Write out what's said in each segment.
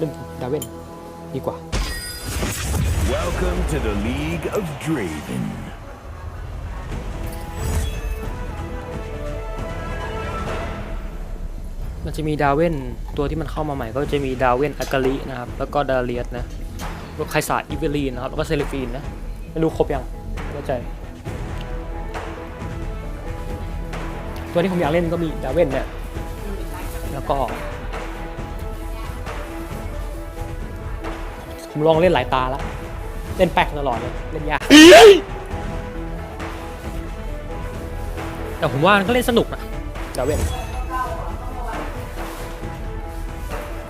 เล่นดาเวนดีกว่า Welcome to the League of Draven. มันจะมีดาเวนตัวที่มันเข้ามาใหม่ก็จะมีดาเวนอากาลินะครับ แล้วก็ดาเลียสนะแล้วไคซาอิเวลีนนะครับ แล้วก็เซเลฟีนนะ ไม่รู้ครบยังไม่แน่ใจ ตัวที่ผมอยากเล่นก็มีดาเวนเนี่ย แล้วก็ ผมลองเล่นหลายตาแล้ว เล่นแป๊กตลอดเลย เล่นยาก แต่ผมว่ามันก็เล่นสนุกนะดาเวน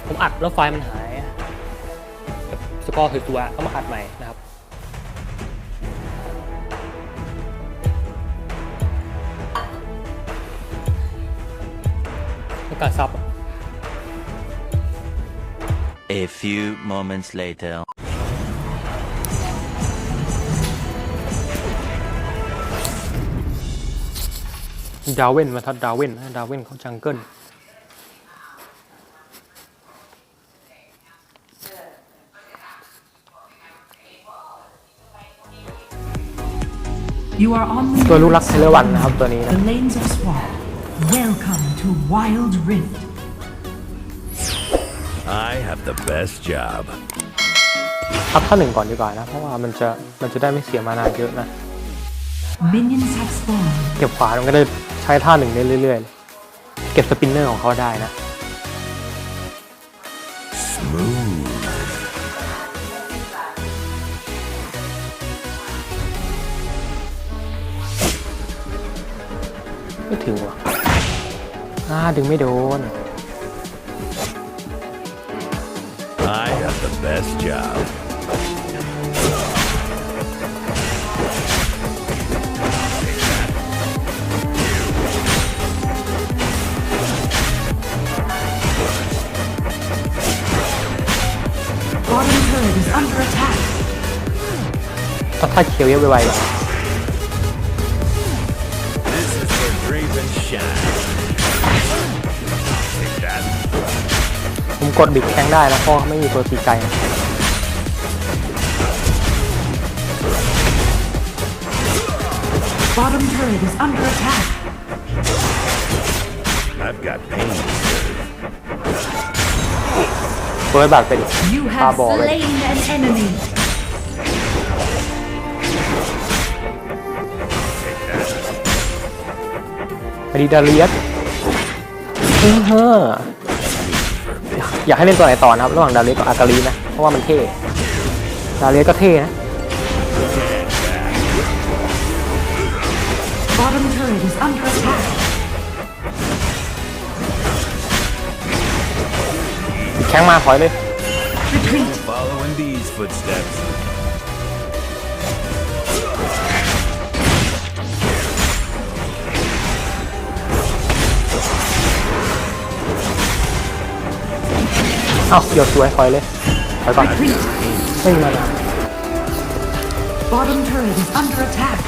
ผมอัดแล้วไฟล์มันหายแบบสกอร์คือตัวก็มาอัดใหม่นะครับแล้วการซับอะ A few moments later. ดาวเว่นมาทัดดาวเว่นนะดาวเว่นเขาจังเกิล You are on the ตัวลูกรักเซเลวันนะครับตัวนี้นะ The lanes of swamp. Welcome to Wild Rift. I have the best job. อัพท่าหนึ่งก่อนดีกว่านะ เพราะว่ามันจะมันจะได้ไม่เสียมานาเยอะนะ Minions have spawned. เก็บขวามันก็ได้ใช้ท่าหนึ่งได้เรื่อยๆเลยเก็บสปินเนอร์ของเขาได้นะ Smooth. ไม่ถึงว่ะอ่าดึงไม่โดน the best job. Attack kill everybody. This is for Draven Shine. กดบิดแข้งได้นะเพราะไม่มีตัวตีไกลนะ Bottom turret is under attack. I've got pain. เฟิร์สบัตรไปดิ You ตา have บอลไป slain an enemy. ไปดีดาเลียสเฮ้อเฮ้ ออยากให้เล่นตัวไหนต่อนะครับ ระหว่างดาเลียสกับอากาลีนะ เพราะว่ามันเท่ ดาเลียสก็เท่นะ Bottom turret is under attack. แข้งมาถอยเลย Retreat. Following these footsteps. เอ้าเกี่ยวสวยถอยเลยถอยก่อน Retreat. ไม่มีมานา Bottom turret is under attack.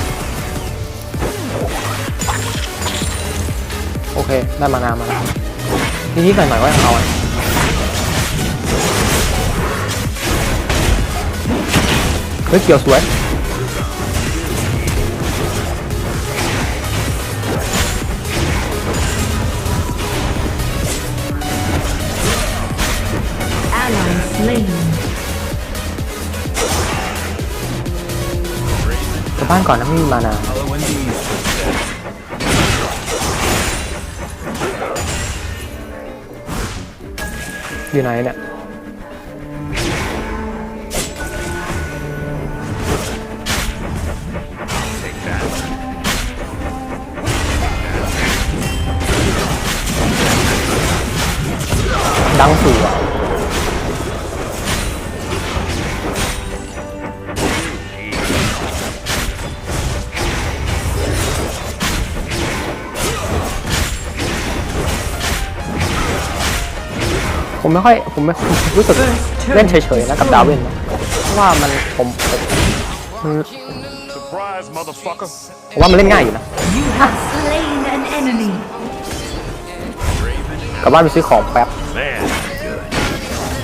โอเค ได้มานามาแล้วทีนี้หน่อยหน่อยๆว่ายังเอาอะเฮ้ยเกี่ยวสวย เลยบ้านก่อนนะไม่มีมานาอยู่ไหนเนี่ยดังสูอะ ผมไม่ค่อยผมไม่รู้สึกเล่นเฉยๆนะกับดาวินนะเพราะว่ามันผมผมมัน Surprise, motherfucker. ผมว่ามันเล่นง่ายอยู่นะ You have slain an enemy. กลับบ้านไปซื้อของแป๊บ Man, good.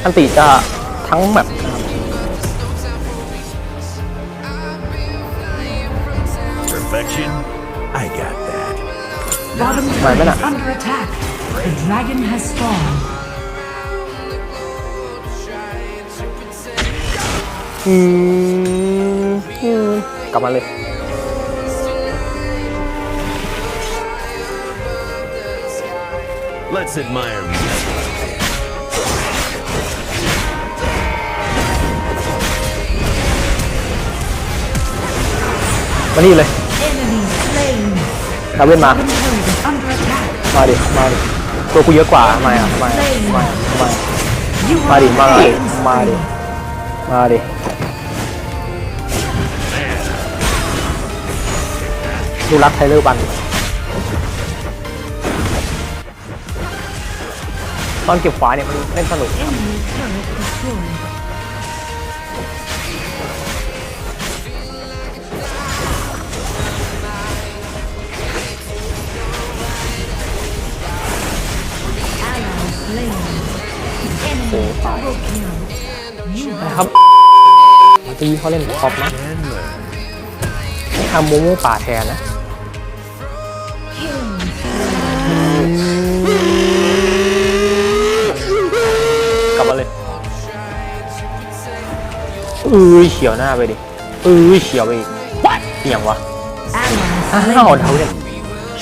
อันติจะทั้งแบบนะครับ Perfection? I got กลับมาเลย Let's admire me. มานี่เลย Enemy slain. ดาเวนมา Bottom turret is under attack. มาดิ มาดิ ตัวกูเยอะกว่าทำไมอะทำไมอะทำไมอะทำไมอะ You มาดิ มา have ดิ been มาดิ slain. มาดิ ดูรักไทเลอร์บัน ตอนเก็บขวาเนี่ยมันเล่นสนุก Enemy turret destroyed. Ally slain. Enemy double kill. You ครับตีเขาเล่นท็อปนะทำโมโม่ป่าแทนนะ เอ้ยเฉียวหน้าไปดิเอ้ยเฉียวไปอีกเสียงวะ Ally อ้าว slain. เดาเล่น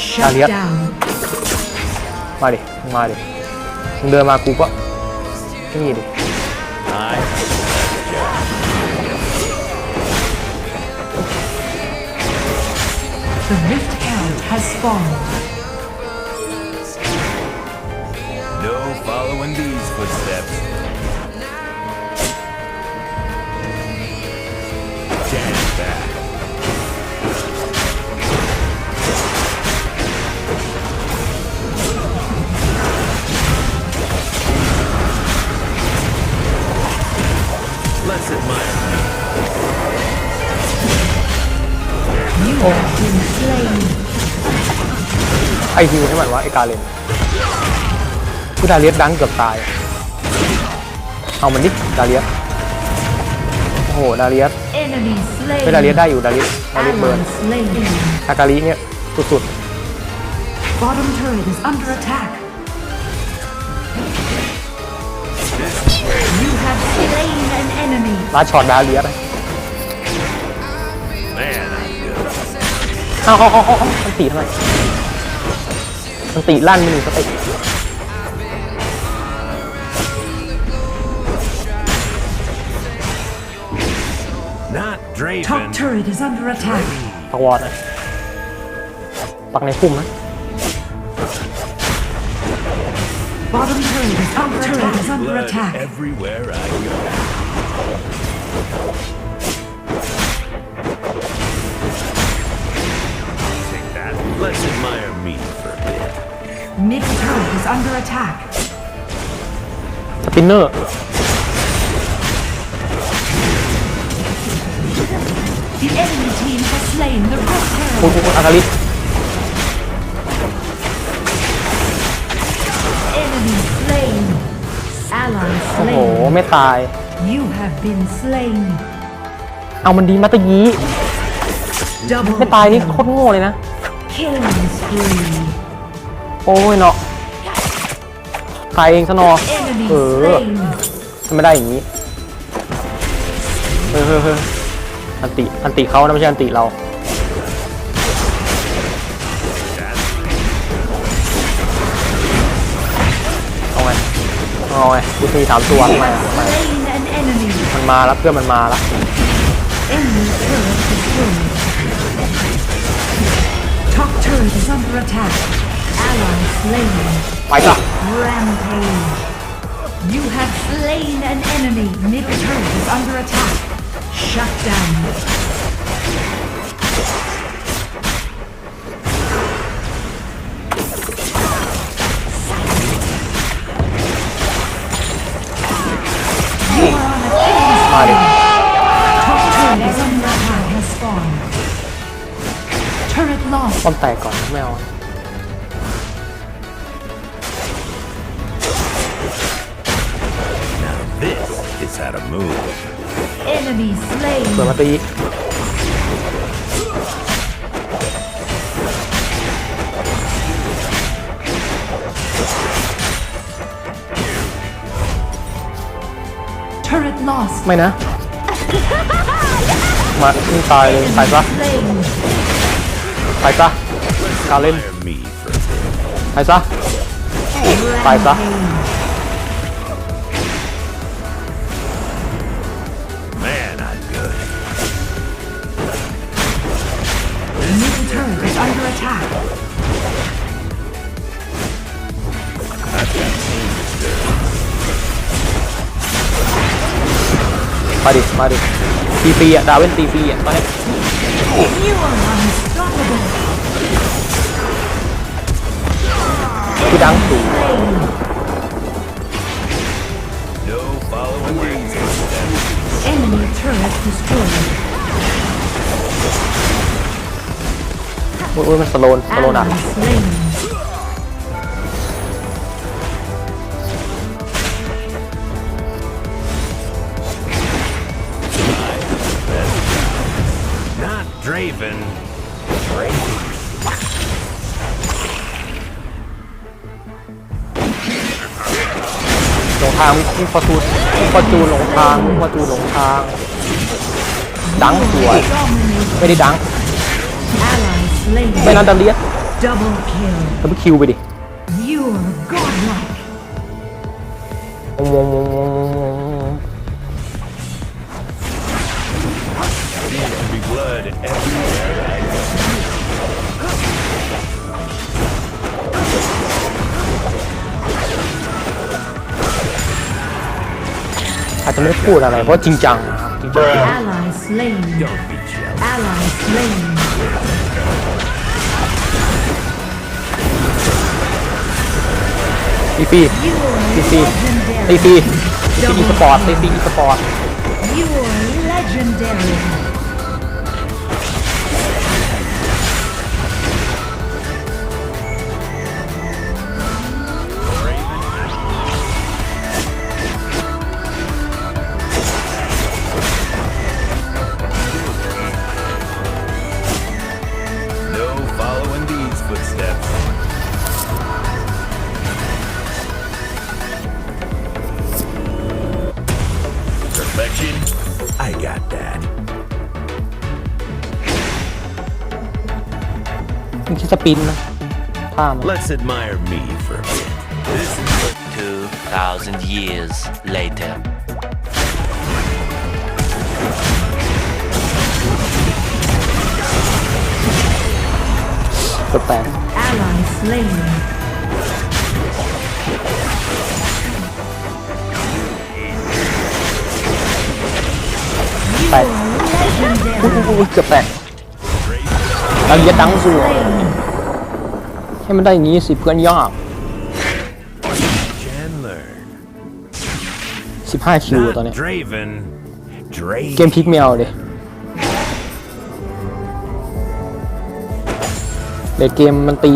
Shut Dahlia. down. มาดิมึงมาดิมึงเดินมากูก็นี่ดิ ไอฮิวให้มันวะไอกาเลนกูดาเลียสดังเกือบตาย เอามันดิดาเลียสโอ้โหดาเลียส Enemy slain. ไม่ดาเลียสได้อยู่ดาเลียสดาเลียสเบิร์น Ally slain. อากาลิเนี่ยสุด Bottom turret is under attack. You have slain an enemy. ๆลาดช็อตดาเลียส Man, I'm good. เอาเอาเอาเอาเอามันตีทำไม มันตีลั่นไม่หนึ่งสเต็ป Not Top Draven. turret is under attack. ปักวอร์ดนะปักในพุ่มนะ Bottom turret is under turret is under Blood attack. everywhere I go. Mid turret is under attack. สปินเนอร์ The enemy team has slain the Rift คุณ Herald. คุณอากาลิ Enemy slain. Ally โอ้โห slain. ไม่ตาย You have been slain. เอามันดีมาตะยี Double ไม่ตายนี่ kill. โคตรโง่เลยนะ Killing spree. โอ้ยเนาะตายเองซะเนอ Enemy เออ slain. ทำไม่ได้อย่างนี้เฮ้ยเฮ้ยเฮ้ยอันติอันติเขานะไม่ใช่อันติเราเอาไงเอาไงกูมีสามตัว You ทำไม have ทำไม slain an enemy. มันมาแล้วเพื่อนมันมาแล้ว ไปจ้ะ Rampage. You have slain an enemy. Middle turret is under attack. Shut down. You are on a killing มาดิ Top turret is under attack has spawned. Turret lost. ป้อมแตกก่อนไม่เอา How to move. Enemy เปิด slain. มาตี Turret lost. ไม่นะ มานี่ตายเลยตายซะ Slain. ตายซะการเล่น Fire me for ตายซะตายซะ มาดิ มาดิตีฟีอะ ดาวเว้นตีฟรีอะตอนนี้ที่ดังสูงโอ้ยมันสโลนสโลนอะ ทางมุกประตูมุกประจูหลงทางมุกประจูหลงทาง ดังสวยไม่ได้ดังไม่นันดาเลียส Double kill. แล้วไปคิวไปดิงงงงง จจะไม่ได้พูดอะไรเพราะจริงจังนะครับจริงจัง Ally slain. Don't be jealous. Ally slain. ตีฟรี You are ตีฟรีตี legendary. ฟรีตีฟรีอีสปอร์ตตีฟรีอีสปอร์ต You are legendary. ปินนะท่ามัน Let's admire me for a bit. This is 2,000 years later. เกือบแตก Ally slain. You แตก are อุ้ย legendary. อุ้ยอุ้ยเกือบแตกดาเลียสดังสวย Slain. ให้มันได้อย่างนี้สิเพื่อนยาก can learn. 15คิวตอน Not เนี้ย Draven. เกม Draven. พลิกแมวเลยเด็กเกมมันตี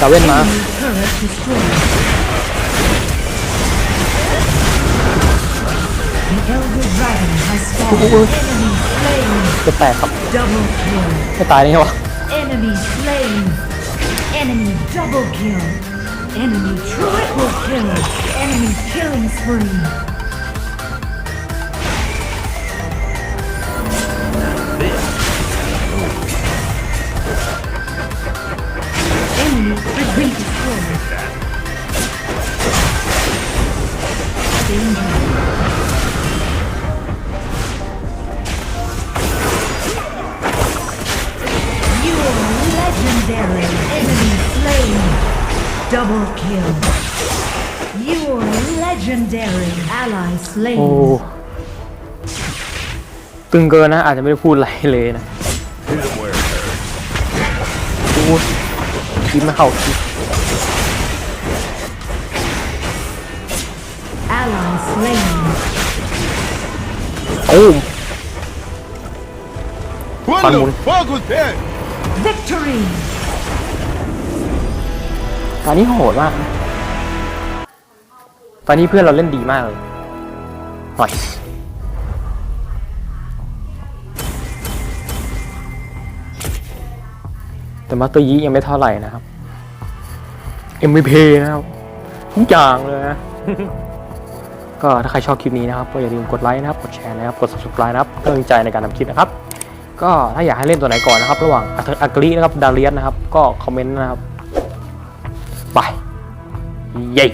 ดาวเว้นมา จะแตกครับ Double kill. ไม่ตายได้ไงวะ Enemy slain. Enemy double kill. Enemy triple kill. Enemy killing spree. Enemy legendary. Enemy slain. Double kill. You are legendary. Ally โอ้ slain. ตึงเกินนะ อาจจะไม่ได้พูดอะไรเลยนะ Hit 'em where it hurts. พูดคิดไม่เข้าคิด Ally slain. โอ้ม อนหมุน fuck was that? Victory! ตอนนี้โหดมาก ตอนนี้เพื่อนเราเล่นดีมากเลยหน่อยแต่มาสเตอร์ยียังไม่เท่าไหร่นะครับ MVP นะครับทุกอย่างเลยนะ ก็ถ้าใครชอบคลิปนี้นะครับ ก็อย่าลืมกดไลค์นะครับ กดแชร์นะครับ กด subscribe นะครับเพื่อเป็นใจในการทำคลิปนะครับ ก็ถ้าอยากให้เล่นตัวไหนก่อนนะครับ ระหว่างอักรีนะครับ ดาเลียสนะครับ ก็คอมเมนต์นะครับ ไปเย้